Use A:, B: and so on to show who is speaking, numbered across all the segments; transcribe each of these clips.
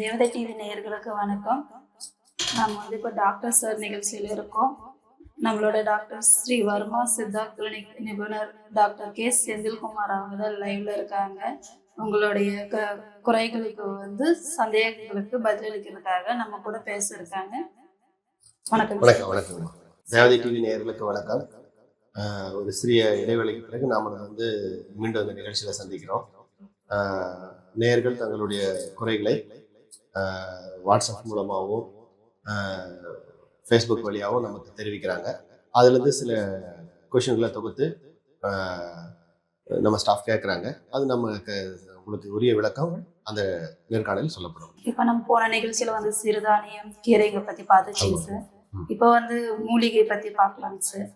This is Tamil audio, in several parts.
A: தேவதை டிவி நேயர்களுக்கு வணக்கம். நம்ம வந்து இப்போ டாக்டர் சார் நிகழ்ச்சியில் இருக்கோம். நம்மளோட டாக்டர் ஸ்ரீ வர்மா சித்தா கிளினிக் நிபுணர் டாக்டர் கே செந்தில்குமார் அவங்க தான் லைவ்ல இருக்காங்க. உங்களுடைய க குறைகளுக்கு வந்து சந்தேகங்களுக்கு பதிலளிக்கிறதுக்காக நம்ம கூட பேச இருக்காங்க வணக்கம்.
B: வணக்கம் வணக்கம். தேவதை டிவி நேயர்களுக்கு வணக்கம். ஒரு சிறிய இடைவெளிக்கு பிறகு நாம் வந்து மீண்டும் அந்த நிகழ்ச்சியில் சந்திக்கிறோம். நேர்கள் தங்களுடைய குறைகளை வாட்ஸ்அப் மூலமாகவும் ஃபேஸ்புக் வழியாகவும் நமக்கு தெரிவிக்கிறாங்க. அதுலேருந்து சில கொஷின்களை தொகுத்து நம்ம ஸ்டாஃப் கேட்குறாங்க அது நமக்கு உங்களுக்கு உரிய விளக்கம் அந்த நேர்காணலில் சொல்லப்படும்.
A: இப்போ நம்ம போன நிகழ்ச்சியில வந்து சிறுதானியம் கீரைகளை பத்தி பார்த்துச்சிங்க
B: ஆமா.
A: சார். இப்போ வந்து மூலிகை பத்தி பார்க்கலாங்க சார்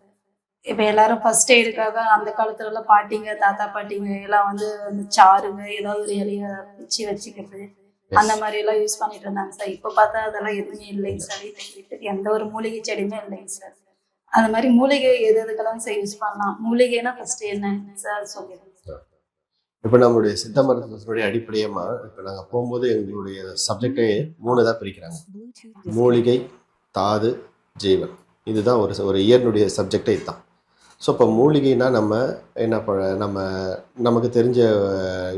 A: இப்போ எல்லாரும் ஃபர்ஸ்ட் எய்டுக்காக அந்த காலத்துல எல்லாம் பாட்டிங்க தாத்தா பாட்டிங்க எல்லாம் வந்து அந்த சாறுங்க ஏதாவது ஒரு இலைய பிச்சு வச்சுக்கிறது. அந்த மாதிரி எல்லாம் யூஸ் பண்ணிட்டு இருந்தாங்க சார் இப்போ பார்த்தா அதெல்லாம் எதுவுமே இல்லைங்க சார் வீட்டுக்கு எந்த ஒரு மூலிகை செடியுமே இல்லைங்க சார் அந்த மாதிரி மூலிகை எது எதுக்கெல்லாம் சார் யூஸ் பண்ணலாம்? மூலிகைனா ஃபர்ஸ்ட் என்ன சார் சொல்லிடுங்க
B: இப்போ நம்மளுடைய சித்த மருத்துவத்தினுடைய அடிப்படையமா இப்போ நாங்கள் போகும்போது எங்களுடைய சப்ஜெக்டே மூணு தான் பிரிக்கிறாங்க. மூலிகை தாது ஜீவன். இதுதான் ஒரு ஒரு இயர்னுடைய சப்ஜெக்டே இதுதான். ஸோ இப்போ மூலிகைனா நம்ம என்ன ப நம்ம நமக்கு தெரிஞ்ச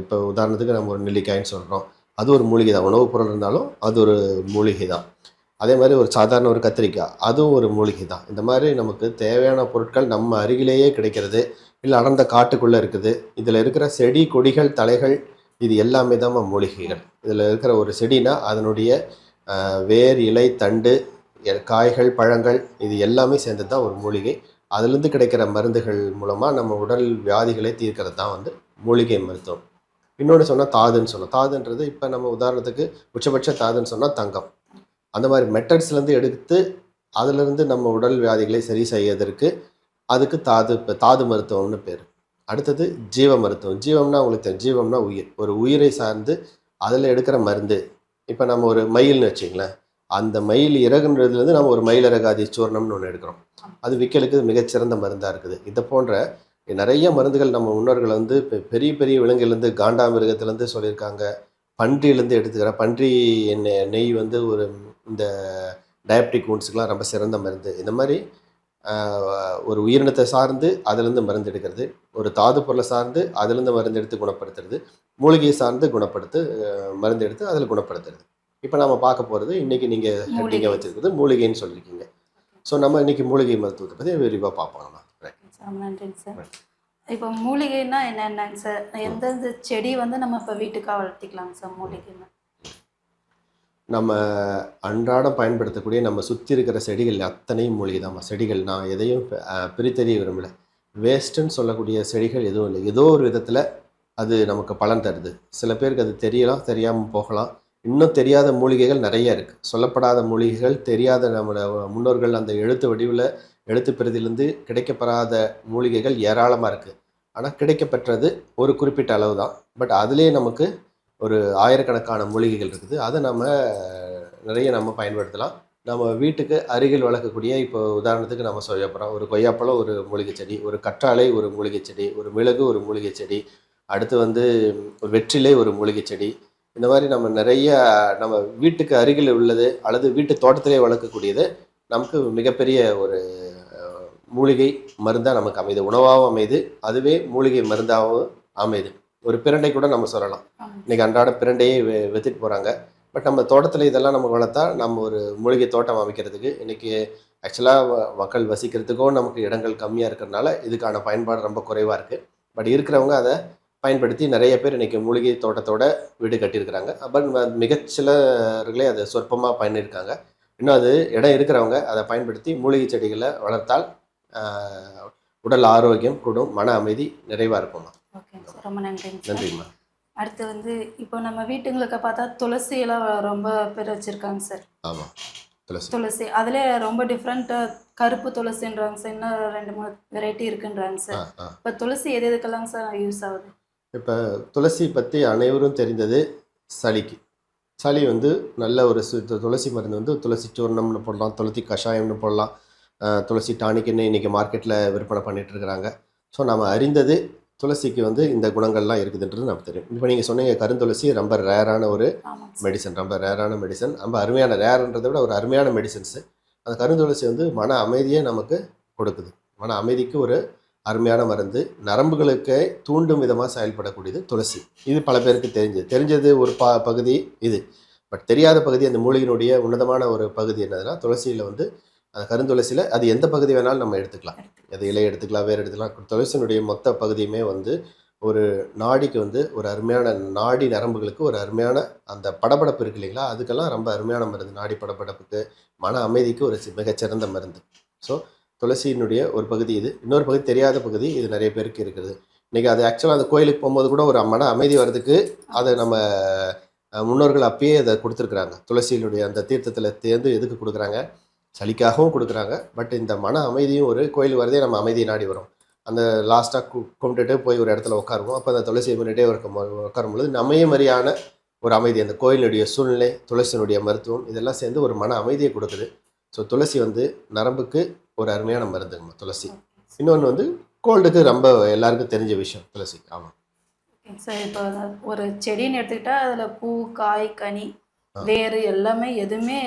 B: இப்போ உதாரணத்துக்கு நம்ம ஒரு நெல்லிக்காய்ன்னு சொல்கிறோம் அது ஒரு மூலிகை தான் உணவுப் பொருள் இருந்தாலும் அது ஒரு மூலிகை தான் அதே மாதிரி ஒரு சாதாரண ஒரு கத்திரிக்காய் அதுவும் ஒரு மூலிகை தான் இந்த மாதிரி நமக்கு தேவையான பொருட்கள் நம்ம அருகிலேயே கிடைக்கிறது இல்லை அடர்ந்த காட்டுக்குள்ளே இருக்குது. இதில் இருக்கிற செடி கொடிகள் தலைகள் இது எல்லாமே தான் மூலிகைகள். இதில் இருக்கிற ஒரு செடினா அதனுடைய வேர் இலை தண்டு எ- காய்கள் பழங்கள் இது எல்லாமே சேர்ந்தது தான் ஒரு மூலிகை. அதுலேருந்து கிடைக்கிற மருந்துகள் மூலமாக நம்ம உடல் வியாதிகளை தீர்க்கிறது தான் வந்து மூலிகை மருத்துவம். இன்னொன்று சொன்னால் தாதுன்னு சொல்லலாம். தாதுன்றது இப்போ நம்ம உதாரணத்துக்கு உச்சபட்ச தாதுன்னு சொன்னால் தங்கம். அந்த மாதிரி மெட்டட்ஸ்லேருந்து எடுத்து அதிலிருந்து நம்ம உடல் வியாதிகளை சரி செய்யறதற்கு அதுக்கு தாது இப்போ தாது மருத்துவம்னு பேர். அடுத்தது ஜீவ மருத்துவம். ஜீவம்னா உங்களுக்கு தெரியும். ஜீவம்னா உயிர். ஒரு உயிரை சார்ந்து அதில் எடுக்கிற மருந்து. இப்போ நம்ம ஒரு மயில்னு வச்சிங்களேன் அந்த மயில் இறகுன்றதுலேருந்து நம்ம ஒரு மயிலிறகாதி சூர்ணம்னு ஒன்று எடுக்கிறோம். அது விக்கலுக்கு மிகச்சிறந்த மருந்தாக இருக்குது. இதை போன்ற நிறைய மருந்துகள் நம்ம முன்னோர்கள் வந்து இப்போ பெரிய பெரிய விலங்குலேருந்து காண்டாமிருகத்துலேருந்து சொல்லியிருக்காங்க. பன்றியிலேருந்து எடுத்துக்கிற பன்றி எண்ணெய் நெய் வந்து ஒரு இந்த டயபெட்டிக் ஊன்ஸுக்கெலாம் ரொம்ப சிறந்த மருந்து. இந்த மாதிரி ஒரு உயிரினத்தை சார்ந்து அதுலேருந்து மருந்து எடுக்கிறது. ஒரு தாது பொருளை சார்ந்து அதுலேருந்து மருந்து எடுத்து குணப்படுத்துறது. மூலிகையை சார்ந்து குணப்படுத்து மருந்து எடுத்து அதில் குணப்படுத்துறது. இப்போ நம்ம பார்க்க போகிறது இன்றைக்கி நீங்கள். ஹெட்டிங்காக வச்சுருக்கிறது மூலிகைன்னு சொல்லியிருக்கீங்க. ஸோ நம்ம இன்றைக்கி மூலிகை மருத்துவத்தை பற்றி விரிவாக பார்ப்போம் நம்ம.
A: சார் நன்றிங்க சார். இப்போ மூலிகைன்னா என்னென்னங்க சார்? எந்தெந்த செடி வந்து நம்ம இப்போ வீட்டுக்காக வளர்த்திக்கலாங்க சார் மூலிகைன்னு?
B: நம்ம அன்றாடம் பயன்படுத்தக்கூடிய நம்ம சுற்றி இருக்கிற செடிகள் அத்தனையும் மூலிகை தான் செடிகள் நான் எதையும் பிரித்தறிய விரும்பலை. வேஸ்ட்டுன்னு சொல்லக்கூடிய செடிகள் எதுவும் இல்லை. ஏதோ ஒரு விதத்தில் அது நமக்கு பலன் தருது. சில பேருக்கு அது தெரியலாம் தெரியாமல் போகலாம். இன்னும் தெரியாத மூலிகைகள் நிறைய இருக்குது சொல்லப்படாத மூலிகைகள் தெரியாத நம்மளோட முன்னோர்கள் அந்த எழுத்து வடிவில் எழுத்துப்பிரதியிலிருந்து கிடைக்கப்பெறாத மூலிகைகள் ஏராளமாக இருக்குது ஆனால் கிடைக்கப்பெற்றது ஒரு குறிப்பிட்ட அளவு தான் பட் அதுலேயே நமக்கு ஒரு ஆயிரக்கணக்கான மூலிகைகள் இருக்குது. அதை நம்ம நிறைய நம்ம பயன்படுத்தலாம். நம்ம வீட்டுக்கு அருகில் வளர்க்கக்கூடிய இப்போ உதாரணத்துக்கு நம்ம சொல்ல போகிறோம் ஒரு கொய்யாப்பழம் ஒரு மூலிகை செடி ஒரு கற்றாழை ஒரு மூலிகை செடி ஒரு மிளகு ஒரு மூலிகை செடி அடுத்து வந்து வெற்றிலை ஒரு மூலிகை செடி. இந்த மாதிரி நம்ம நிறைய நம்ம வீட்டுக்கு அருகில் உள்ளது அல்லது வீட்டு தோட்டத்திலே வளர்க்கக்கூடியது நமக்கு மிகப்பெரிய ஒரு மூலிகை மருந்தாக நமக்கு அமையுது உணவாகவும் அமையுது அதுவே மூலிகை மருந்தாகவும் அமையுது ஒரு பிரண்டை கூட நம்ம சொல்லலாம். இன்னைக்கு அன்றாட பிரண்டையே வித்துட்டு போகிறாங்க பட் நம்ம தோட்டத்தில் இதெல்லாம் நம்ம வளர்த்தா நம்ம ஒரு மூலிகை தோட்டம் அமைக்கிறதுக்கு இன்னைக்கு ஆக்சுவலாக மக்கள் வசிக்கிறதுக்கும் நமக்கு இடங்கள் கம்மியாக இருக்கிறதுனால இதுக்கான பயன்பாடு ரொம்ப குறைவாக இருக்குது பட் இருக்கிறவங்க அதை பயன்படுத்தி நிறைய பேர் இன்னைக்கு மூலிகை தோட்டத்தோட வீடு கட்டியிருக்கிறாங்க. பட் மிகச்சிலர்களே அதை சொற்பமாக பண்ணியிருக்காங்க. இன்னும் அது இடம் இருக்கிறவங்க அதை பயன்படுத்தி மூலிகை செடிகளை வளர்த்தால் உடல் ஆரோக்கியம் கூடும் மன அமைதி நிறைவாக
A: சார் ரொம்ப நன்றிங்க
B: நன்றிம்மா.
A: அடுத்து வந்து இப்போ நம்ம வீட்டுங்களுக்கு பார்த்தா துளசி எல்லாம் ரொம்ப பேர் வச்சுருக்காங்க சார்.
B: ஆமாம் துளசி.
A: துளசி. அதிலே ரொம்ப டிஃப்ரெண்ட்டாக கருப்பு துளசின்றாங்க சார். இன்னும் ரெண்டு மூணு வெரைட்டி இருக்குன்றாங்க சார். இப்போ துளசி எது எதுக்கெல்லாம் சார் யூஸ் ஆகுது?
B: இப்போ துளசி பற்றி அனைவரும் தெரிந்தது சளிக்கு. சளி வந்து நல்ல ஒரு சு துளசி மருந்து வந்து துளசி சூர்ணம்னு போடலாம் துளசி கஷாயம்னு போடலாம். துளசி டானிக்னு இன்றைக்கி மார்க்கெட்டில் விற்பனை பண்ணிட்டு இருக்கிறாங்க ஸோ நம்ம அறிந்தது துளசிக்கு வந்து இந்த குணங்கள்லாம் இருக்குதுன்றது நமக்கு தெரியும். இப்போ நீங்கள் சொன்னீங்க கருந்துளசி ரொம்ப ரேரான ஒரு மெடிசன் ரொம்ப ரேரான மெடிசன் ரொம்ப அருமையான ரேர்ன்றதை விட ஒரு அருமையான மெடிசன்ஸு. அந்த கருந்துளசி வந்து மன அமைதியை நமக்கு கொடுக்குது. மன அமைதிக்கு ஒரு அருமையான மருந்து. நரம்புகளுக்கு தூண்டும் விதமாக செயல்படக்கூடியது துளசி. இது பல பேருக்கு தெரிஞ்சது. தெரிஞ்சது ஒரு ப பகுதி இது. பட் தெரியாத பகுதி அந்த மூலிகையினுடைய உன்னதமான ஒரு பகுதி என்னதுன்னா துளசியில் வந்து அந்த கருந்துளசியில் அது எந்த பகுதி வேணாலும் நம்ம எடுத்துக்கலாம். அது இலை எடுத்துக்கலாம் வேறு எடுத்துக்கலாம். துளசியினுடைய மொத்த பகுதியுமே வந்து ஒரு நாடிக்கு வந்து ஒரு அருமையான நாடி நரம்புகளுக்கு ஒரு அருமையான அந்த படபடப்பு இருக்கு இல்லைங்களா? அதுக்கெல்லாம் ரொம்ப அருமையான மருந்து. நாடி படபடப்புக்கு மன அமைதிக்கு ஒரு மிகச்சிறந்த மருந்து. ஸோ துளசியினுடைய ஒரு பகுதி இது. இன்னொரு பகுதி தெரியாத பகுதி இது நிறைய பேருக்கு இருக்குது. இன்றைக்கி அது ஆக்சுவலாக அந்த கோயிலுக்கு போகும்போது கூட ஒரு மன அமைதி வர்றதுக்கு அதை நம்ம முன்னோர்கள் அப்பயே அதை கொடுத்துருக்குறாங்க. துளசியினுடைய அந்த தீர்த்தத்தில் தேர்ந்து எதுக்கு கொடுக்குறாங்க? சளிக்காகவும் கொடுக்குறாங்க. பட் இந்த மன அமைதியும் ஒரு கோயில் வரதே நம்ம அமைதியை நாடி வரும். அந்த லாஸ்ட்டாக கு கும்பிட்டுட்டு போய் ஒரு இடத்துல உட்காருவோம். அப்போ அந்த துளசியை முன்னிட்டே இருக்கும் உட்காரும் பொழுது நம்மையே மாதிரியான ஒரு அமைதி. அந்த கோயிலுடைய சூழ்நிலை துளசியினுடைய மருத்துவம் இதெல்லாம் சேர்ந்து ஒரு மன அமைதியை கொடுக்குது. ஸோ துளசி வந்து நரம்புக்கு ஒரு அருமையான மருந்துங்க துளசி. இன்னொன்று வந்து கோல்டுக்கு ரொம்ப எல்லாருக்கும் தெரிஞ்ச விஷயம் துளசி. ஆமாம்
A: சார் இப்போ ஒரு செடின்னு எடுத்துக்கிட்டால் அதில் பூ காய் கனி வேறு எல்லாமே எதுவுமே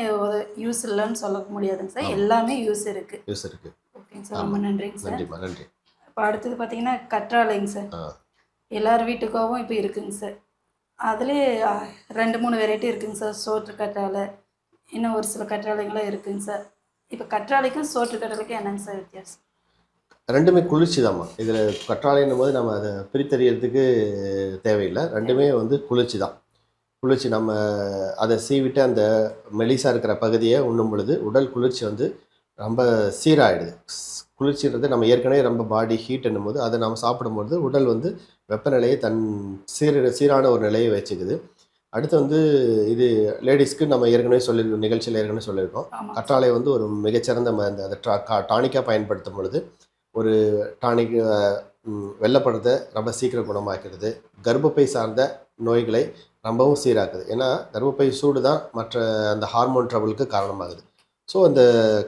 A: யூஸ் இல்லைன்னு சொல்ல முடியாதுங்க சார். எல்லாமே யூஸ் இருக்கு.
B: யூஸ் இருக்குது
A: ஓகேங்க சார். ரொம்ப நன்றிங்க சார்.
B: நன்றி.
A: இப்போ அடுத்தது பார்த்தீங்கன்னா கற்றாழைங்க சார். எல்லார் வீட்டுக்காகவும் இப்போ இருக்குங்க சார். அதுலேயே ரெண்டு மூணு வெரைட்டி இருக்குங்க சார். சோற்று கற்றாழை இன்னும் ஒரு சில கற்றாழைங்களாம் இருக்குங்க சார். இப்போ கற்றாழைக்கும் சோற்று கற்றாழைக்கும் என்னங்க சார் வித்தியாசம்?
B: ரெண்டுமே குளிர்ச்சி தாம்மா இதில் கற்றாழைன்னும் போது நம்ம அதை பிரித்தறியறதுக்கு தேவையில்லை. ரெண்டுமே வந்து குளிர்ச்சி தான் குளிர்ச்சி நம்ம அதை சீவிட்டு அந்த மெலிசா இருக்கிற பகுதியை உண்ணும் பொழுது உடல் குளிர்ச்சி வந்து ரொம்ப சீராயிடுது. குளிர்ச்சின்றது நம்ம ஏற்கனவே ரொம்ப பாடி ஹீட் போது அதை நம்ம சாப்பிடும்போது உடல் வந்து வெப்பநிலையை தன் சீர சீரான ஒரு நிலையை வச்சுக்குது. அடுத்து வந்து இது லேடிஸ்க்கு நம்ம ஏற்கனவே சொல்லியிருக்கோம் நிகழ்ச்சியில் ஏற்கனவே சொல்லியிருக்கோம். கற்றாழை வந்து ஒரு மிகச்சிறந்த மருந்து அதை கா டானிக்காக பயன்படுத்தும் பொழுது ஒரு டானிக் வெள்ளப்படுறதை ரொம்ப சீக்கிரம் குணமாக்கிறது. கர்ப்பப்பை சார்ந்த நோய்களை ரொம்பவும் சீராக்குது. ஏன்னா கர்ப்பப்பை சூடு தான் மற்ற அந்த ஹார்மோன் ட்ரபுளுக்கு காரணமாகுது. ஸோ அந்த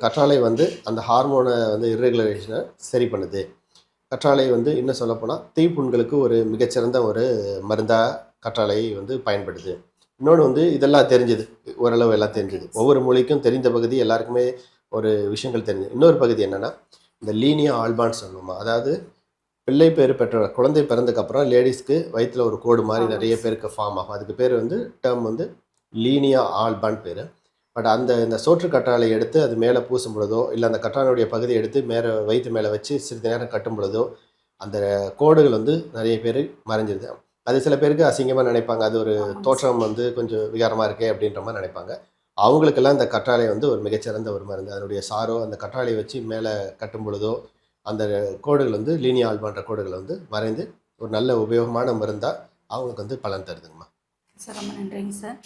B: கற்றாழை வந்து அந்த ஹார்மோனை வந்து இர்ரெகுலரேஷனை சரி பண்ணுது. கற்றாழை வந்து இன்னும் சொல்லப்போனால் தீப்புண்களுக்கு ஒரு மிகச்சிறந்த ஒரு மருந்தாக கற்றாழை வந்து பயன்படுது. இன்னொன்று வந்து இதெல்லாம் தெரிஞ்சது. ஓரளவு எல்லாம் தெரிஞ்சது. ஒவ்வொரு மொழிக்கும் தெரிந்த பகுதி எல்லாருக்குமே ஒரு விஷயங்கள் தெரிஞ்சது. இன்னொரு பகுதி என்னென்னா இந்த லீனியா ஆல்பான்னு சொல்லுவோமா? அதாவது பிள்ளை பேர் பெற்ற குழந்தை பிறந்ததுக்கப்புறம் லேடிஸ்க்கு வயிற்றில் ஒரு கோடு மாதிரி. நிறைய பேருக்கு ஃபார்ம் ஆகும். அதுக்கு பேர் வந்து டேர்ம் வந்து லீனியா ஆல்பான் பேர். பட் அந்த இந்த சோற்று கற்றாழை எடுத்து அது மேலே பூசும் பொழுதோ இல்லை அந்த கற்றாழையுடைய பகுதியை எடுத்து மேலே வயிற்று மேலே வச்சு சிறிது நேரம் கட்டும் பொழுதோ அந்த கோடுகள் வந்து நிறைய பேர் மறைஞ்சிருது. அது சில பேருக்கு அசிங்கமாக நினைப்பாங்க. அது ஒரு தோற்றம் வந்து கொஞ்சம் விகாரமாக இருக்கே அப்படின்ற மாதிரி நினைப்பாங்க. அவங்களுக்கெல்லாம் இந்த கற்றாழை வந்து ஒரு மிகச்சிறந்த ஒரு மருந்து. அதனுடைய சாரோ அந்த கற்றாழையை வச்சு மேலே கட்டும் பொழுதோ அந்த கோடுகள் வந்து லீனியா ஆல்பான்ற கோடுகள் வந்து வரைந்து ஒரு நல்ல உபயோகமான மருந்தாக அவங்களுக்கு வந்து பலன் தருதுங்கம்மா.
A: சார் ரொம்ப நன்றிங்க சார்.